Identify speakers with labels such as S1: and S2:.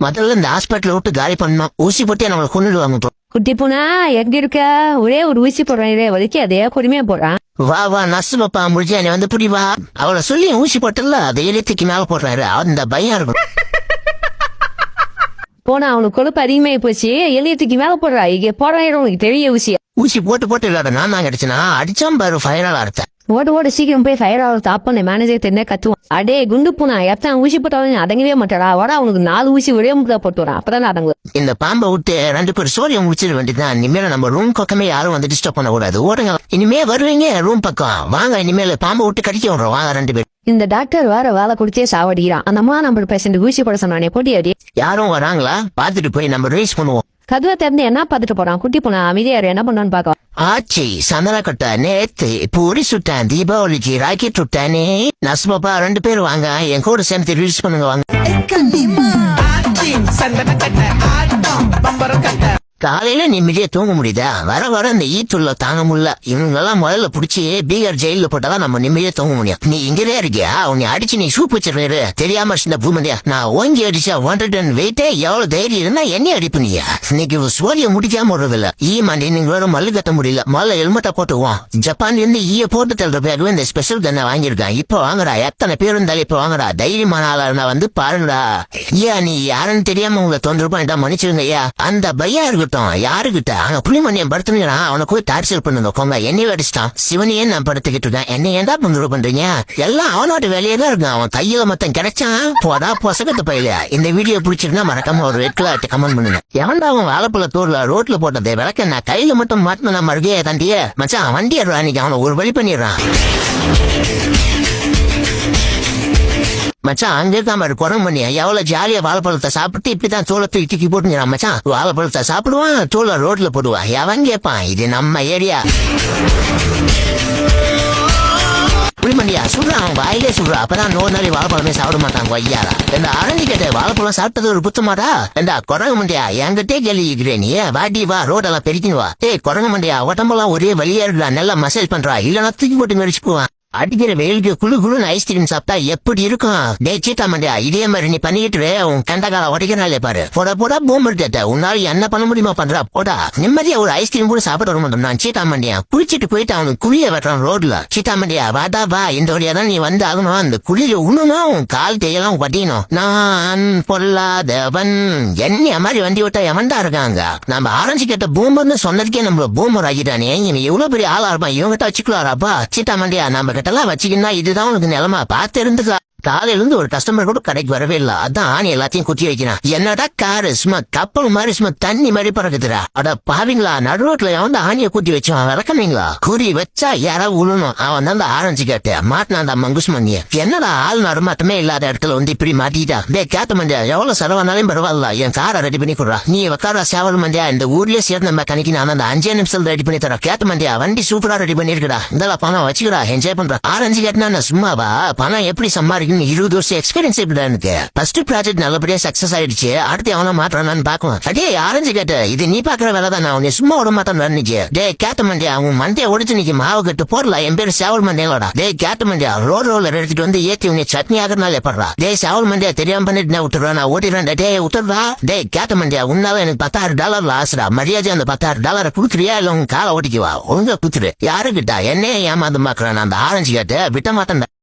S1: முதல்ல இந்த ஹாஸ்பிட்டல் விட்டு காலி பண்ணணும் ஊசி போட்டு நம்மளை கொண்டுடுவாங்க bro.
S2: குட்டி பூனா எங்க இருக்க? ஒரே ஒரு ஊசி போடுறேன் இதே வலிக்கு அதே கொடுமையா போடுறான்
S1: வா வா நர்ஸ் பாப்பா முடிஞ்சா நீ வந்து புடி வா. அவளை சொல்லி ஊசி போட்டல அதை எழுத்துக்கு மேல போடுறாரு. அந்த பயம் இருக்கும்.
S2: போனா அவனுக்கு கொழுப்பு அதிகமாயி போச்சு. எழுதியத்துக்கு மேல போடுறா. இங்க போடுறான் உனக்கு தெரிய ஊசியா.
S1: ஊசி போட்டு போட்டு இல்லாத நான் தான் கிடைச்சுனா அடிச்சான் பாரு ஃபைனல் அர்த்தம்
S2: ஓட ஓட சீக்கிரம் போய் ஃபயர் ஆக தாப்பண்ண மேனேஜர் தெரிஞ்ச கத்துவான்? அடே குண்டு பூனா எத்தனை ஊசி போட்டாலும் அடங்கவே மாட்டாடா. வர அவனுக்கு நாலு ஊசி ஒரே முட்டா போட்டு வரான். அப்பதான் அடங்கு.
S1: இந்த பாம்பை விட்டு ரெண்டு பேர் சோழியம் முடிச்சிட வேண்டியதுதான். இனிமேல நம்ம ரூம் பக்கமே யாரும் வந்து டிஸ்டர்ப் பண்ண கூடாது ஓடுங்க. இனிமே வருவீங்க ரூம் பக்கம். வாங்க இனிமேல பாம்பை விட்டு கடிக்க விடுறோம். வாங்க ரெண்டு பேர்
S2: இந்த டாக்டர் வேற வேலை கொடுத்தே சாவடிக்கிறான். அந்த அம்மா நம்பர் பேஷண்ட் ஊசி போட சொன்னானே போட்டியாடி?
S1: யாரும் வராங்களா? பாத்துட்டு போய் நம்ம ரேஸ் பண்ணுவோம்.
S2: கதவை திறந்து என்ன பார்த்துட்டு போறான்? குட்டி பூனா அமைதியாரு என்ன பண்ணான்னு பாக்க
S1: ஆச்சி சந்தனக்கட்ட நேத்து பூரி சுட்டேன் தீபாவளிக்கு ராக்கெட் சுட்டானே. நசுபாப்பா ரெண்டு பேரும் வாங்க என் கூட சேர்ந்து ரீல்ஸ் பண்ணுங்க வாங்க.
S3: சந்தன கட்ட ஆட்டம் பம்பரம் கட்ட
S1: காலையில நிம்மதியா தூங்க முடியுதா? வர வர இந்த ஈத்துள்ள தாங்க முடியல. இவங்கெல்லாம் முதல்ல புடிச்சு பீகார் ஜெயில போட்டாதான் நம்ம நிம்மதியா தூங்க முடியும். நீ இங்கதே இருக்கியா? உன்னை அடிச்சு நீ சூப் வச்சிருவாரு. தெரியாம இந்த பூமதியா நான் ஓங்கி அடிச்சா ஒன்றரை டன் வெயிட்டே எவ்வளவு தைரியம் இருந்தா என்ன அடிப்பு நீயா? இன்னைக்கு சோழிய முடிக்காம விடுறதில்ல. ஈ மாண்டி நீங்க வேற மல்லு கட்ட முடியல. முதல்ல ஹெல்மெட்டா போட்டுவோம் ஜப்பான்ல இருந்து ஈய போட்டு தள்ளுற பேருக்கு இந்த ஸ்பெஷல் கண்ணை வாங்கியிருக்கான். இப்ப வாங்குறா. எத்தனை பேர் இருந்தாலும் இப்ப வாங்குறா. தைரியமான ஆளா இருந்தா வந்து பாருங்கடா. ஐயா நீ யாருன்னு தெரியாம உங்களை தொந்தரவு பண்ணிட்டா மன்னிச்சிருங்க ஐயா. அந்த இருக்கு இருக்கட்டும் யாருக்கிட்ட? அவன் புளிமணியன் படுத்துனா அவனை போய் டார்ச்சர் பண்ணணும் போங்க என்னையும் அடிச்சிட்டான் சிவனையே நான் படுத்துக்கிட்டு இருக்கேன். என்ன ஏன்டா தொந்தரவு பண்றீங்க? எல்லாம் அவனோட வேலையே தான் இருக்கும் அவன் கையில மொத்தம் கிடைச்சான். போடா பொசகத்து பையில. இந்த வீடியோ பிடிச்சிருந்தா மறக்காம ஒரு ரெட் கலர் கமெண்ட் பண்ணுங்க. எவன்டா அவன் வாழைப்பழ தூர்ல ரோட்ல போட்டது விளக்க நான் கையில மட்டும் மாட்டின நம்ம அருகே தண்டியே. மச்சான் வண்டி அன்னைக்கு அவனை ஒரு வழி பண்ணிடுறான். மச்சான் அங்கே தான் மாதிரி குரம் பண்ணியா எவ்வளவு ஜாலியா வாழைப்பழத்தை சாப்பிட்டு இப்படிதான் தோலை தூக்கி தூக்கி போட்டுங்கிறான் மச்சான். வாழைப்பழத்தை சாப்பிடுவான் தோலை ரோட்ல போடுவான். எவன் கேட்பான் இது நம்ம ஏரியா. புளிமண்டியா சொல்றான் அவன் வாயிலே சொல்றான் அப்பதான் நோய் நாளை வாழைப்பழமே சாப்பிட மாட்டாங்க ஐயா இந்த ஆரஞ்சு கேட்ட வாழைப்பழம் சாப்பிட்டது ஒரு புத்தமாடா இந்த குரங்கு மண்டியா என்கிட்டே கேள்விக்கிறேன் நீ. வாடி வா ரோடெல்லாம் பெருக்கின்னு வா. ஏய் குரங்கு மண்டியா உடம்பெல்லாம் ஒரே வழியா இருக்கா நல்லா மசாஜ் பண்றா. இல்லனா தூக்கி போட்டு மெரிச்சு போவான். அடிக்கிற வெயிலுக்கு குளு குழுன்னு ஐஸ்கிரீம் சாப்பிட்டா எப்படி இருக்கும்? டே சீத்தாமண்டியா இதே மாதிரி நீ பண்ணிக்கிட்டு உன் கண்டகால உடைக்கிறாளே பாரு. போட போடா பூமர் டேட்ட உன்னால என்ன பண்ண முடியுமா பண்றா. போடா. நிம்மதியா ஒரு ஐஸ்கிரீம் கூட சாப்பிட வர மாட்டோம். நான் சீட்டா மண்டியா குளிச்சிட்டு போயிட்டு அவனுக்கு குழிய வெட்டுறான் ரோட்ல சீட்டா மண்டியா வாடா வா இந்த வழியா தான் நீ வந்து ஆகணும். அந்த குழியில உண்ணும் உன் கால் தேயெல்லாம் வட்டியணும் நான் பொல்லாதவன். என்ன மாதிரி வண்டி விட்டா எவன்டா இருக்காங்க? நம்ம ஆரஞ்சு கேட்ட பூமர்னு சொன்னதுக்கே நம்மள பூமர் ஆகிட்டானே இவன் எவ்வளவு பெரிய ஆளா இருப்பான்? இவங்கிட்ட வச்சுக்கலாராப்பா சீத்தாமண்டியா நம்ம கிட்ட வச்சுக்கின்னா இதுதான் உனக்கு நிலமா. பார்த்து இருந்துக்கலாம் காலையில இருந்து ஒரு கஸ்டமர் கூட கடைக்கு வரவே இல்ல. அதான் ஆணி எல்லாத்தையும் குத்தி வைக்கிறான். என்னடா காரு சும்மா கப்பல் மாதிரி சும்மா தண்ணி மாதிரி பறக்குதுடா. அட பாவிங்களா நடு ரோட்ல ஆணியை குத்தி வச்சான் விளக்கமீங்களா? குறி வச்சா யாராவது உழணும். அவன் தான் ஆரஞ்சு கேட்டு. மாட்டினா அந்த மங்குஸ் மணிய என்னடா ஆள் நடமாட்டமே இல்லாத இடத்துல வந்து இப்படி மாட்டிட்டா? டே கேட்ட மண்டியா எவ்வளவு செலவானாலும் பரவாயில்ல. என் காரை ரெடி பண்ணி கொடுறா. நீ உக்கார சேவல் மண்டியா? இந்த ஊர்லயே சேர்ந்த மெக்கானிக்கு நான் அந்த அஞ்சே நிமிஷம் ரெடி பண்ணி தரேன். கேட்ட மண்டியா வண்டி சூப்பரா ரெடி பண்ணிருக்கடா. இந்த பணம் வச்சுக்கடா. என்ஜாய் பண்ற. ஆரஞ்சு கேட்டா சும்மாவா? பணம் எப்படி சம்பாதிக்கணும்? இருபது வருஷம் எக்ஸ்பீரியன்ஸ் இப்படி எனக்கு. ஃபர்ஸ்ட் ப்ராஜெக்ட் நல்லபடியா சக்சஸ் ஆயிடுச்சு. அடுத்து எவனா மாட்டான்னு பாக்குவேன் அடே ஆரஞ்சு கேட்ட இது நீ பாக்குற வேலை தான்? நான் உன்னை சும்மா விட மாட்டேன் நினைச்சு டே கேட்ட மண்டியா அவன் மண்டையை ஒடிச்சு நிக்க மாவு கட்டு போடல என் பேரு சேவல் மண்டியாலடா டே கேட்ட மண்டியா ரோடு ரோலர் எடுத்துட்டு வந்து ஏத்தி உன்னை சட்னி ஆகிறனால படுறா. டே சேவல் மண்டியா தெரியாம பண்ணிட்டு நான் விட்டுறேன் நான் ஓட்டிடுறேன் டே விட்டுறா டே கேட்ட மண்டியா உன்னால எனக்கு பத்தாயிரம் டாலர் லாஸ்டா மரியாதை அந்த பத்தாயிரம் டாலரை குடுக்குறியா? இல்ல உன் காலை ஓட்டிக்குவா ஒழுங்கா குத்துரு. யாருக்கிட்டா என்னையே ஏமாந்து மாக்குறான். அந்த ஆரஞ்சு கேட்டு விட்ட மாட்டேன்.